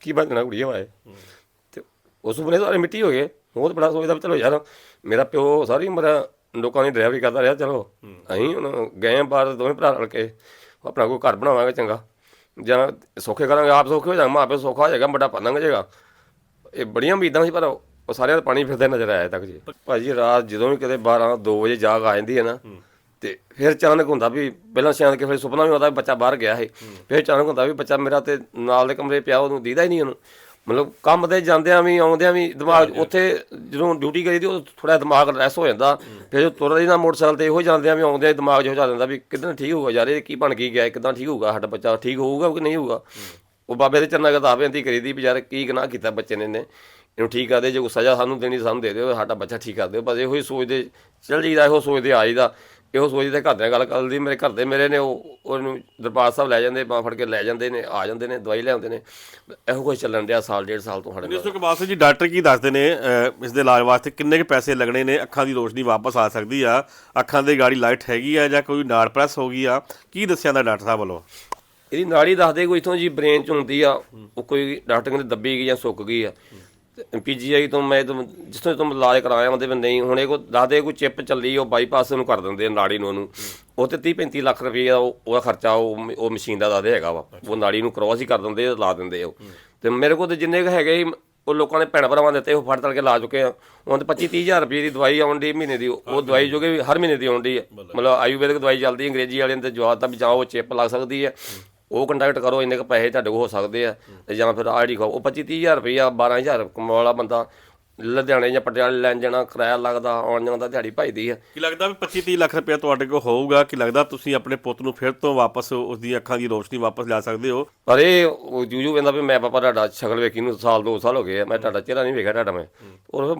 ਕੀ ਬਣਨਾ ਕੁੜੀ ਹਵਾਏ ਤੇ ਉਸ ਸੁਪਨੇ ਸਾਰੇ ਮਿੱਟੀ ਹੋ ਗਏ। ਉਹ ਤਾਂ ਬੜਾ ਸੋਚਦਾ ਵੀ ਚਲੋ ਯਾਰ ਮੇਰਾ ਪਿਓ ਸਾਰੀ ਉਮਰ ਲੋਕਾਂ ਦੀ ਡਰਾਈਵਰੀ ਕਰਦਾ ਰਿਹਾ ਚਲੋ। ਅਸੀਂ ਹੁਣ ਗਏ ਹਾਂ ਬਾਹਰ ਦੋਵੇਂ ਭਰਾ ਰਲ ਕੇ। ਆਪਣਾ ਕੋਈ ਘਰ ਬਣਾਵਾਂਗੇ ਚੰਗਾ। ਜਾਂ ਸੌਖੇ ਕਰਾਂਗੇ ਆਪ ਸੌਖੇ ਹੋ ਜਾਵਾਂਗੇ ਮਾਂ ਪਿਓ ਸੌਖਾ ਹੋ ਜਾਏਗਾ ਵੱਡਾ ਪੰਨੰਗ ਜਾਏਗਾ। ਇਹ ਬੜੀਆਂ ਉਮੀਦਾਂ ਸੀ ਪਰ ਉਹ ਸਾਰਿਆਂ ਦਾ ਪਾਣੀ ਫਿਰਦਾ ਨਜ਼ਰ ਆਇਆ ਤੱਕ ਜੀ। ਭਾਜੀ ਰਾਤ ਜਦੋਂ ਵੀ ਕਿਤੇ 12 2 ਵਜੇ ਜਾਗ ਆ ਜਾਂਦੀ ਹੈ ਨਾ ਤੇ ਫਿਰ ਅਚਾਨਕ ਹੁੰਦਾ ਵੀ ਪਹਿਲਾਂ ਸਿਆਣ ਕੇ ਫਿਰ ਸੁਪਨਾ ਵੀ ਆਉਂਦਾ ਵੀ ਬੱਚਾ ਬਾਹਰ ਗਿਆ ਸੀ। ਫਿਰ ਅਚਾਨਕ ਹੁੰਦਾ ਵੀ ਬੱਚਾ ਮੇਰਾ ਤੇ ਨਾਲ ਦੇ ਕਮਰੇ ਪਿਆ ਉਹਨੂੰ ਦੀਦਾ ਹੀ ਨਹੀਂ ਉਹਨੂੰ। ਮਤਲਬ ਕੰਮ ਤੇ ਜਾਂਦਿਆਂ ਵੀ ਆਉਂਦਿਆਂ ਵੀ ਦਿਮਾਗ ਉੱਥੇ ਜਦੋਂ ਡਿਊਟੀ ਕਰੀ ਦੀ ਉਹ ਥੋੜਾ ਦਿਮਾਗ ਰੈਸ ਹੋ ਜਾਂਦਾ। ਫਿਰ ਜੋ ਤੁਰਦੇ ਨਾ ਮੋਟਰਸਾਈਕਲ ਤੇ ਇਹੋ ਜਾਂਦਿਆਂ ਵੀ ਆਉਂਦਿਆਂ ਹੀ ਦਿਮਾਗ 'ਚ ਹੋ ਜਾਂਦਾ ਵੀ ਕਿਦਾਂ ਠੀਕ ਹੋਊਗਾ ਯਾਰ ਇਹ ਕੀ ਬਣ ਕੀ ਗਿਆ ਕਿਦਾਂ ਠੀਕ ਹੋਊਗਾ ਸਾਡਾ ਬੱਚਾ ਠੀਕ ਹੋਊਗਾ ਕਿ ਨਹੀਂ ਹੋਊਗਾ। ਉਹ ਬਾਬੇ ਦੇ ਚਰਨਾਂ ਅਰਦਾਸ ਬੇਨਤੀ ਕਰੀਦੀ ਵੀ ਯਾਰ ਕੀ ਗੁਨਾਹ ਕੀਤਾ ਬੱਚੇ ਨੇ ਇਹਨੇ। ਇਹਨੂੰ ਠੀਕ ਕਰ ਦੇ ਜੇ ਕੋਈ ਸਜ਼ਾ ਸਾਨੂੰ ਦੇਣੀ ਸਾਨੂੰ ਦੇ ਦਿਓ ਸਾਡਾ ਬੱਚਾ ਠੀਕ ਕਰ ਦਿਓ। ਬਸ ਇਹੋ ਹੀ ਸੋਚਦੇ ਚਲ ਜੀਦਾ ਇਹੋ ਸੋਚਦੇ ਆ ਜੀਦਾ ਇਹੋ ਸੋਚਦੇ ਘਰ ਦੇ ਗੱਲ ਕਰਦੀ ਮੇਰੇ ਘਰ ਦੇ ਮੇਰੇ ਨੇ ਉਹ ਉਹਨੂੰ ਦਰਬਾਰ ਸਾਹਿਬ ਲੈ ਜਾਂਦੇ ਬਾਂਹ ਫੜ ਕੇ ਲੈ ਜਾਂਦੇ ਨੇ ਆ ਜਾਂਦੇ ਨੇ ਦਵਾਈ ਲੈ ਆਉਂਦੇ ਨੇ। ਇਹੋ ਕੁਝ ਚੱਲਣ ਡਿਆ ਸਾਲ ਡੇਢ ਸਾਲ ਤੋਂ ਸਾਡੇ ਨਾਲ। ਤੋਂ ਬਾਅਦ ਜੀ ਡਾਕਟਰ ਕੀ ਦੱਸਦੇ ਨੇ ਇਸ ਦੇ ਇਲਾਜ ਵਾਸਤੇ ਕਿੰਨੇ ਕੁ ਪੈਸੇ ਲੱਗਣੇ ਨੇ ਅੱਖਾਂ ਦੀ ਰੋਸ਼ਨੀ ਵਾਪਸ ਆ ਸਕਦੀ ਆ? ਅੱਖਾਂ ਦੇ ਗਾੜੀ ਲਾਈਟ ਹੈਗੀ ਆ ਜਾਂ ਕੋਈ ਨਾੜ ਪ੍ਰੈਸ ਹੋ ਗਈ ਆ? ਕੀ ਦੱਸਿਆ ਦਾ ਡਾਕਟਰ ਸਾਹਿਬ ਵੱਲੋਂ? ਇਹਦੀ ਨਾੜੀ ਦੱਸਦੇ ਕੋਈ ਇਥੋਂ ਜੀ ਬ੍ਰੇਨ ਚ ਹੁੰਦੀ ਆ ਉਹ ਕੋਈ ਡਾਕਟਰ ਕਹਿੰਦੇ ਦੱਬੀ ਗਈ ਜਾਂ ਸੁੱਕ ਗਈ ਆ। ਪੀਜੀਆਈ ਤੋਂ ਮੈਂ ਤੋਂ ਜਿੱਥੋਂ ਤੋਂ ਇਲਾਜ ਕਰਾਇਆ ਉਹਦੇ ਵੀ ਨਹੀਂ ਹੁਣ ਇਹ ਕੋ ਦੱਸਦੇ ਕੋਈ ਚਿੱਪ ਚੱਲੀ ਉਹ ਬਾਈਪਾਸ ਨੂੰ ਕਰ ਦਿੰਦੇ ਆ ਨਾੜੀ ਨੂੰ ਉਹਨੂੰ। ਉਹ ਤੇ 30 35 ਲੱਖ ਰੁਪਏ ਉਹਦਾ ਖਰਚਾ ਉਹ ਉਹ ਮਸ਼ੀਨ ਦਾ ਦੱਸਦੇ ਹੈਗਾ ਵਾ। ਉਹ ਨਾੜੀ ਨੂੰ ਕ੍ਰੋਸ ਹੀ ਕਰ ਦਿੰਦੇ ਆ, ਲਾ ਦਿੰਦੇ ਆ ਉਹ। ਤੇ ਮੇਰੇ ਕੋਲ ਤੇ ਜਿੰਨੇ ਕੁ ਹੈਗੇ ਸੀ, ਉਹ ਲੋਕਾਂ ਨੇ ਭੈਣ ਭਰਾਵਾਂ ਦਿੱਤੇ ਉਹ ਫੜ ਤੜ ਕੇ ਲਾ ਚੁੱਕੇ ਆ। ਉਹਨਾਂ ਤੇ 25 30000 ਰੁਪਏ ਦੀ ਦਵਾਈ ਆਉਣ ਦੀ ਮਹੀਨੇ ਦੀ ਉਹ ਦਵਾਈ ਜੋ ਕਿ ਹਰ ਮਹੀਨੇ ਦੀ ਆਉਣ ਦੀ ਹੈ ਮਤਲਬ ਆਯੁਰਵੈਦਿਕ ਦਵਾਈ ਚੱਲਦੀ ਅੰਗਰੇਜ਼ੀ ਵਾਲਿਆਂ ਦੇ ਜਵਾਬ ਤਾਂ ਵੀ ਜਾਂ ਉਹ ਚਿੱਪ ਲੱਗ ਸਕਦੀ ਹੈ ਉਹ ਕੰਟੈਕਟ ਕਰੋ ਇੰਨੇ ਕ ਪੈਸੇ ਤੁਹਾਡੇ ਕੋਲ ਹੋ ਸਕਦੇ ਆ। ਤੇ ਜਾਂ ਫਿਰ ਜਿਹੜੀ ਖਾਓ ਉਹ 25 30000 ਰੁਪਇਆ 12000 ਕਮਾਉਣ ਵਾਲਾ ਬੰਦਾ ਲੁਧਿਆਣੇ ਜਾਂ ਪਟਿਆਲੇ ਲੈਣ ਜਾਣਾ ਕਿਰਾਇਆ ਲੱਗਦਾ ਆਉਣ ਜਾਣ ਦਾ ਦਿਹਾੜੀ ਭਜਦੀ ਆ। ਕੀ ਲੱਗਦਾ ਵੀ 25 30 ਲੱਖ ਰੁਪਏ ਤੁਹਾਡੇ ਕੋਲ ਹੋਊਗਾ? ਕਿ ਲੱਗਦਾ ਤੁਸੀਂ ਆਪਣੇ ਪੁੱਤ ਨੂੰ ਫਿਰ ਤੋਂ ਵਾਪਸ ਉਸ ਦੀ ਅੱਖਾਂ ਦੀ ਰੋਸ਼ਨੀ ਵਾਪਸ ਲਿਆ ਸਕਦੇ ਹੋ? ਪਰ ਇਹ ਉਹ ਜੂਜੂ ਕਹਿੰਦਾ ਵੀ ਮੈਂ ਪਾਪਾ ਤੁਹਾਡਾ ਸ਼ਕਲ ਵੇਖੀ ਨੂੰ ਸਾਲ ਦੋ ਸਾਲ ਹੋ ਗਏ ਆ। ਮੈਂ ਤੁਹਾਡਾ ਚਿਹਰਾ ਨਹੀਂ ਵੇਖਿਆ ਤੁਹਾਡਾ ਮੈਂ। ਔਰ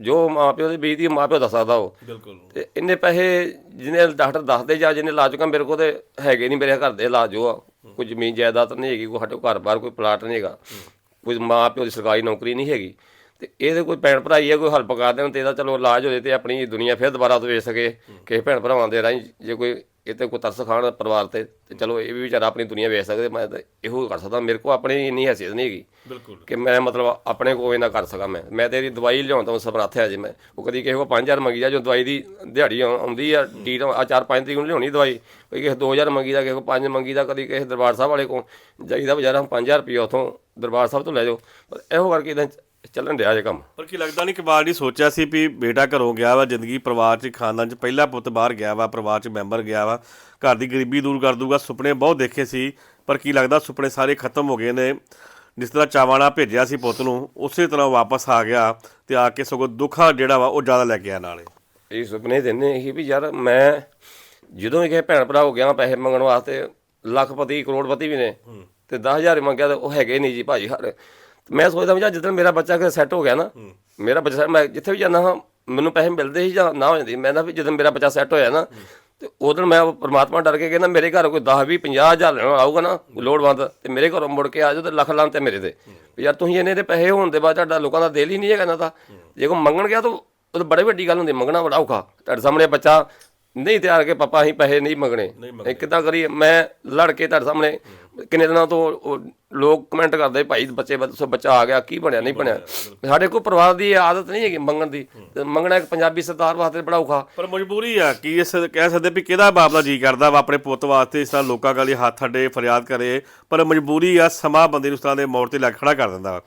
ਜੋ ਮਾਪਿਓ ਦੀ ਬੀਤੀ ਮਾਪਿਓ ਦੱਸ ਸਕਦਾ ਉਹ। ਬਿਲਕੁਲ। ਤੇ ਇੰਨੇ ਪੈਸੇ ਜਿਹਨੇ ਡਾਕਟਰ ਦੱਸਦੇ ਜਾਂ ਜਿਹਨੇ ਲਾ ਚੁੱਕਾ ਮੇਰੇ ਕੋਲ ਤੇ ਹੈਗੇ ਨਹੀਂ ਮੇਰੇ ਘਰ ਦੇ ਇਲਾਜ ਜੋ ਆ। ਕੋਈ ਜ਼ਮੀਨ ਜਾਇਦਾਦ ਨਹੀਂ ਹੈਗੀ ਕੋਈ ਸਾਡੇ ਘਰ ਬਾਹਰ ਕੋਈ ਪਲਾਟ ਨਹੀਂ ਹੈਗਾ। ਕੋਈ ਮਾਂ ਪਿਓ ਦੀ ਸਰਕਾਰੀ ਨੌਕਰੀ ਨਹੀਂ ਹੈਗੀ। ਤੇ ਇਹਦੇ ਕੋਈ ਭੈਣ ਭਰਾ ਹੀ ਹੈ ਕੋਈ ਹੈਲਪ ਕਰ ਦੇਣ ਤੇ ਇਹਦਾ ਚਲੋ ਇਲਾਜ ਹੋ ਜੇ ਤੇ ਆਪਣੀ ਦੁਨੀਆ ਫਿਰ ਦੁਬਾਰਾ ਤੋਂ ਵੇਚ ਸਕੇ। ਕਿਸੇ ਭੈਣ ਭਰਾਵਾਂ ਦੇ ਰਾਹੀਂ ਜੇ ਕੋਈ ਇਹ ਤੇ ਕੋਈ ਤਰਸ ਖਾਣ ਪਰਿਵਾਰ ਤੇ ਤੇ ਚਲੋ ਇਹ ਵੀ ਵਿਚਾਰਾ ਆਪਣੀ ਦੁਨੀਆ ਵੇਚ ਸਕਦੇ ਮੈਂ ਤਾਂ ਇਹੋ ਕਰ ਸਕਦਾ ਮੇਰੇ ਕੋਲ ਆਪਣੀ ਇੰਨੀ ਹੈਸੀਅਤ ਨਹੀਂ ਹੈਗੀ ਬਿਲਕੁਲ। ਕਿ ਮੈਂ ਮਤਲਬ ਆਪਣੇ ਕੋਲ ਇਹਨਾਂ ਕਰ ਸਕਾਂ ਮੈਂ। ਮੈਂ ਤੇ ਇਹਦੀ ਦਵਾਈ ਲਿਆਉਣ ਤੋਂ ਸਮਰੱਥ ਆ ਜੀ ਮੈਂ। ਉਹ ਕਦੀ ਕਿਸੇ ਕੋ 5000 ਮੰਗੀ ਜਾ ਜੋ ਦਵਾਈ ਦੀ ਦਿਹਾੜੀ ਆਉ- ਆਉਂਦੀ ਆ ਡੀਟ ਆ 4-5 ਤਰੀਕ ਨੂੰ ਲਿਆਉਣੀ ਦਵਾਈ ਕੋਈ ਕਿਸੇ 2000 ਮੰਗੀ ਦਾ ਕਿਸੇ ਕੋ 5 ਮੰਗੀ ਦਾ ਕਦੀ ਕਿਸੇ ਦਰਬਾਰ ਸਾਹਿਬ ਵਾਲੇ ਕੋ ਜਾਈਦਾ ਬਜ਼ਾਰਾਂ 5000 ਰੁਪਏ ਉਥੋਂ ਦਰਬਾਰ ਸਾਹਿਬ ਤੋਂ ਲੈ ਜਾਓ। ਪਰ ਇਹੋ ਕਰਕੇ ਇਦਾਂ ਚੱਲਣ ਡਿਆ ਜੇ ਕੰਮ। ਪਰ ਕੀ ਲੱਗਦਾ ਨਹੀਂ ਕਬਾਲ ਨਹੀਂ ਸੋਚਿਆ ਸੀ ਵੀ ਬੇਟਾ ਘਰੋਂ ਗਿਆ ਵਾ ਜ਼ਿੰਦਗੀ ਪਰਿਵਾਰ 'ਚ ਖਾਨਦਾਨ 'ਚ ਪਹਿਲਾ ਪੁੱਤ ਬਾਹਰ ਗਿਆ ਵਾ ਪਰਿਵਾਰ 'ਚ ਮੈਂਬਰ ਗਿਆ ਵਾ ਘਰ ਦੀ ਗਰੀਬੀ ਦੂਰ ਕਰ ਦੂਗਾ ਸੁਪਨੇ ਬਹੁਤ ਦੇਖੇ ਸੀ ਪਰ ਕੀ ਲੱਗਦਾ ਸੁਪਨੇ ਸਾਰੇ ਖਤਮ ਹੋ ਗਏ ਨੇ। ਜਿਸ ਤਰ੍ਹਾਂ ਚਾਵਾਂ ਨਾਲ ਭੇਜਿਆ ਸੀ ਪੁੱਤ ਨੂੰ ਉਸੇ ਤਰ੍ਹਾਂ ਵਾਪਸ ਆ ਗਿਆ ਤੇ ਆ ਕੇ ਸਗੋਂ ਦੁੱਖਾ ਜਿਹੜਾ ਵਾ ਉਹ ਜ਼ਿਆਦਾ ਲੈ ਕੇ ਆ ਨਾਲੇ। ਇਹ ਸੁਪਨੇ ਦਿੰਦੇ ਇਹ ਵੀ ਯਾਰ ਮੈਂ ਜਦੋਂ ਕਿਸੇ ਭੈਣ ਭਰਾ ਹੋ ਗਿਆ ਪੈਸੇ ਮੰਗਣ ਵਾਸਤੇ ਲੱਖਪਤੀ ਕਰੋੜਪਤੀ ਵੀ ਨੇ ਤੇ 10000 ਮੰਗਿਆ ਤੇ ਉਹ ਹੈਗੇ ਨਹੀਂ ਜੀ ਭਾਜੀ ਹਰ। ਮੈਂ ਸੋਚਦਾ ਜਾਂ ਜਦੋਂ ਮੇਰਾ ਬੱਚਾ ਕਿ ਸੈੱਟ ਹੋ ਗਿਆ ਨਾ ਮੇਰਾ ਬੱਚਾ ਮੈਂ ਜਿੱਥੇ ਵੀ ਜਾਂਦਾ ਹਾਂ ਮੈਨੂੰ ਪੈਸੇ ਮਿਲਦੇ ਸੀ ਜਾਂ ਨਾ ਹੋ ਜਾਂਦੀ। ਮੈਂ ਨਾ ਵੀ ਜਦੋਂ ਮੇਰਾ ਬੱਚਾ ਸੈੱਟ ਹੋਇਆ ਨਾ ਤੇ ਉਦੋਂ ਮੈਂ ਪਰਮਾਤਮਾ ਡਰ ਕੇ ਕਹਿੰਦਾ ਮੇਰੇ ਘਰ ਕੋਈ 10 20 50 ਹਜ਼ਾਰ ਲੈਣ ਆਊਗਾ ਨਾ ਲੋੜਵੰਦ ਤੇ ਮੇਰੇ ਘਰੋਂ ਮੁੜ ਕੇ ਆ ਜਾਓ ਤੇ ਲੱਖ ਲਾਂ ਤੇ ਮੇਰੇ ਤੇ। ਯਾਰ ਤੁਸੀਂ ਇਹਨੇ ਦੇ ਪੈਸੇ ਹੋਣ ਦੇ ਬਾਅਦ ਤੁਹਾਡਾ ਲੋਕਾਂ ਦਾ ਦਿਲ ਹੀ ਨਹੀਂ ਹੈਗਾ ਨਾ ਤਾਂ ਜੇ ਕੋਈ ਮੰਗਣ ਗਿਆ ਤਾਂ ਉਹ ਤਾਂ ਬੜੀ ਵੱਡੀ ਗੱਲ ਹੁੰਦੀ ਮੰਗਣਾ ਬੜਾ ਔਖਾ। ਤੁਹਾਡੇ ਸਾਹਮਣੇ ਬੱਚਾ ਨਹੀਂ ਤਿਆਰ ਕੇ ਪਾਪਾ ਅਸੀਂ ਪੈਸੇ ਨਹੀਂ ਮੰਗਣੇ। ਇਹ ਕਿੱਦਾਂ ਕਰੀਏ ਮੈਂ ਲੜ ਕੇ ਤੁਹਾਡੇ ਸਾਹਮਣੇ ਕਿੰਨੇ ਦਿਨਾਂ ਤੋਂ ਉਹ ਲੋਕ ਕਮੈਂਟ ਕਰਦੇ ਭਾਈ ਬੱਚੇ ਦੱਸੋ ਬੱਚਾ ਆ ਗਿਆ ਕੀ ਬਣਿਆ ਨਹੀਂ ਬਣਿਆ? ਸਾਡੇ ਕੋਲ ਪਰਿਵਾਰ ਦੀ ਇਹ ਆਦਤ ਨਹੀਂ ਹੈਗੀ ਮੰਗਣ ਦੀ। ਤੇ ਮੰਗਣਾ ਇੱਕ ਪੰਜਾਬੀ ਸਰਦਾਰ ਵਾਸਤੇ ਬੜਾ ਔਖਾ। ਪਰ ਮਜਬੂਰੀ ਆ ਕੀ ਇਸ ਕਹਿ ਸਕਦੇ ਵੀ ਕਿਹਦਾ ਬਾਪ ਦਾ ਜੀ ਕਰਦਾ ਵਾ ਆਪਣੇ ਪੁੱਤ ਵਾਸਤੇ ਇਸ ਤਰ੍ਹਾਂ ਲੋਕਾਂ ਗਾਲੀ ਹੱਥ ਅੱਡੇ ਫਰਿਆਦ ਕਰੇ ਪਰ ਮਜਬੂਰੀ ਆ ਸਮਾਂ ਬੰਦੇ ਨੂੰ ਇਸ ਤਰ੍ਹਾਂ ਦੇ ਮੋੜ ਤੇ ਲੱਗ ਖੜਾ ਕਰ ਦਿੰਦਾ ਵਾ।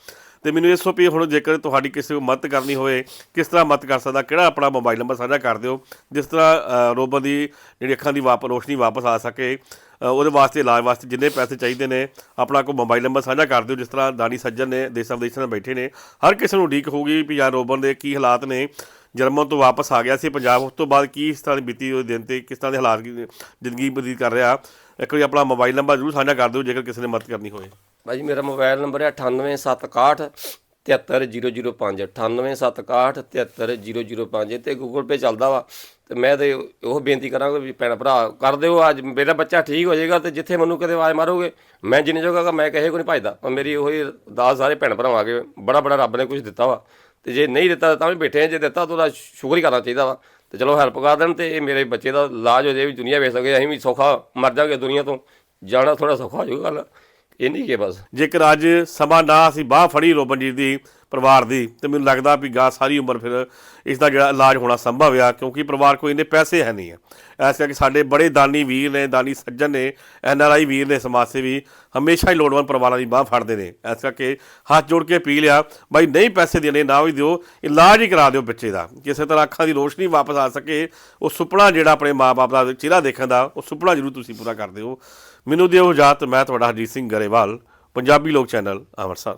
ਤੇ ਮੈਨੂੰ ਇਸ ਤੋਂ ਵੀ ਹੁਣ ਜੇਕਰ ਤੁਹਾਡੀ ਕਿਸੇ ਨੂੰ ਮਦਦ ਕਰਨੀ ਹੋਵੇ ਕਿਸ ਤਰ੍ਹਾਂ ਮਦਦ ਕਰ ਸਕਦਾ? ਕਿਹੜਾ ਆਪਣਾ ਮੋਬਾਈਲ ਨੰਬਰ ਸਾਂਝਾ ਕਰ ਦਿਓ ਜਿਸ ਤਰ੍ਹਾਂ ਅ, ਰੋਬਨ ਦੀ ਜਿਹੜੀ ਅੱਖਾਂ ਦੀ ਵਾਪ ਰੋਸ਼ਨੀ ਵਾਪਸ ਆ ਸਕੇ ਉਹਦੇ ਵਾਸਤੇ ਇਲਾਜ ਵਾਸਤੇ ਜਿੰਨੇ ਪੈਸੇ ਚਾਹੀਦੇ ਨੇ ਆਪਣਾ ਕੋਈ ਮੋਬਾਈਲ ਨੰਬਰ ਸਾਂਝਾ ਕਰ ਦਿਓ ਜਿਸ ਤਰ੍ਹਾਂ ਦਾਨੀ ਸੱਜਣ ਨੇ ਦੇਸ਼ਾਂ ਵਿਦੇਸ਼ਾਂ ਨਾਲ ਬੈਠੇ ਨੇ ਹਰ ਕਿਸੇ ਨੂੰ ਉਡੀਕ ਹੋਊਗੀ ਵੀ ਯਾਰ ਰੋਬਨ ਦੇ ਕੀ ਹਾਲਾਤ ਨੇ ਜਰਮਨ ਤੋਂ ਵਾਪਸ ਆ ਗਿਆ ਸੀ ਪੰਜਾਬ ਉਸ ਤੋਂ ਬਾਅਦ ਕੀ ਇਸ ਤਰ੍ਹਾਂ ਦੀ ਬੀਤੀ ਉਹਦੇ ਦਿਨ ਤੇ ਕਿਸ ਤਰ੍ਹਾਂ ਦੇ ਹਾਲਾਤ ਜ਼ਿੰਦਗੀ ਬਤੀਤ ਕਰ ਰਿਹਾ ਇੱਕ ਵਾਰੀ ਆਪਣਾ ਮੋਬਾਈਲ ਨੰਬਰ ਜ਼ਰੂਰ ਸਾਂਝਾ ਕਰ ਦਿਓ ਜੇਕਰ ਕਿਸੇ ਨੇ ਮਦਦ ਕਰਨੀ ਹੋਵੇ। ਭਾਜੀ ਮੇਰਾ ਮੋਬਾਈਲ ਨੰਬਰ ਹੈ 98761 73005 98761 73005 ਤੇ ਗੂਗਲ ਪੇ ਚੱਲਦਾ ਵਾ ਤੇ ਮੈਂ ਤੇ ਉਹ ਬੇਨਤੀ ਕਰਾਂਗਾ ਵੀ ਭੈਣ ਭਰਾ ਕਰ ਦਿਓ, ਅੱਜ ਮੇਰਾ ਬੱਚਾ ਠੀਕ ਹੋ ਜਾਏਗਾ ਤੇ ਜਿੱਥੇ ਮੈਨੂੰ ਕਦੇ ਆਵਾਜ਼ ਮਾਰੋਗੇ, ਮੈਂ ਜਿੰਨੇ ਜੋਗਾ ਮੈਂ ਕਹੇ ਕੋ ਨਹੀਂ ਭਜਦਾ, ਪਰ ਮੇਰੀ ਉਹੀ ਦਾਸ ਸਾਰੇ ਭੈਣ ਭਰਾਵਾਂ ਕੇ ਬੜਾ ਬੜਾ ਰੱਬ ਨੇ ਕੁਝ ਦਿੱਤਾ ਵਾ। ਤੇ ਜੇ ਨਹੀਂ ਦਿੱਤਾ ਤਾਂ ਵੀ ਬੈਠੇ ਆ, ਜੇ ਦਿੱਤਾ ਤਾਂ ਉਹਦਾ ਸ਼ੁਕਰ ਹੀ ਕਰਨਾ ਚਾਹੀਦਾ ਵਾ। ਤੇ ਚਲੋ ਹੈਲਪ ਕਰ ਦੇਣ ਤੇ ਇਹ ਮੇਰੇ ਬੱਚੇ ਦਾ ਇਲਾਜ ਹੋ ਜਾਏ, ਵੀ ਦੁਨੀਆ ਵੇਖ ਸਕੇ, ਅਸੀਂ ਵੀ ਸੌਖਾ ਮਰ ਜਾਗੇ ਦੁਨੀਆ ਤੋਂ। ਜਾਣਾ ਥੋੜਾ ਸੌਖਾ ਹੋ ਜਾਊਗਾ ਗੱਲ। ਇਹ ਨਹੀਂ ਕਿ ਬਸ। ਜੇਕਰ ਅੱਜ ਸਮਾਂ ਨਾ ਅਸੀਂ ਬਾਹ ਫੜੀ ਰੋਬਨਜੀਤ ਦੀ ਪਰਿਵਾਰ ਦੀ, ਤੇ ਮੈਨੂੰ ਲੱਗਦਾ ਵੀ ਗਾ ਸਾਰੀ ਉਮਰ ਫਿਰ ਇਸ ਦਾ ਜਿਹੜਾ ਇਲਾਜ ਹੋਣਾ ਸੰਭਵ ਆ, ਕਿਉਂਕਿ ਪਰਿਵਾਰ ਕੋਲ ਇੰਨੇ ਪੈਸੇ ਹੈ ਨਹੀਂ ਆ। ਐਸ ਕਰਕੇ ਸਾਡੇ ਬੜੇ ਦਾਨੀ ਵੀਰ ਨੇ, ਦਾਨੀ ਸੱਜਣ ਨੇ, ਐਨ ਆਰ ਆਈ ਵੀਰ ਨੇ, ਸਮਾਜ ਸੇਵੀ, ਹਮੇਸ਼ਾ ਹੀ ਲੋੜਵੰਦ ਪਰਿਵਾਰਾਂ ਦੀ ਬਾਹ ਫੜਦੇ ਨੇ। ਐਸ ਕਰਕੇ ਹੱਥ ਜੋੜ ਕੇ ਅਪੀਲ ਆ, ਬਾਈ ਨਹੀਂ ਪੈਸੇ ਦੇਣੇ ਨਾ ਵੀ ਦਿਓ, ਇਲਾਜ ਹੀ ਕਰਾ ਦਿਓ ਬੱਚੇ ਦਾ। ਕਿਸੇ ਤਰ੍ਹਾਂ ਅੱਖਾਂ ਦੀ ਰੋਸ਼ਨੀ ਵਾਪਸ ਆ ਸਕੇ, ਉਹ ਸੁਪਨਾ ਜਿਹੜਾ ਆਪਣੇ ਮਾਪੇ ਦਾ ਚਿਹਰਾ ਦੇਖਣ ਦਾ, ਉਹ ਸੁਪਨਾ ਜ਼ਰੂਰ ਤੁਸੀਂ ਪੂਰਾ ਕਰ ਦਿਓ। ਮੈਨੂੰ ਦਿਓ ਇਜਾਜ਼ਤ ਮੈਂ ਤੁਹਾਡਾ ਹਰਜੀਤ ਸਿੰਘ ਗਰੇਵਾਲ ਪੰਜਾਬੀ ਲੋਕ ਚੈਨਲ ਅੰਮ੍ਰਿਤਸਰ।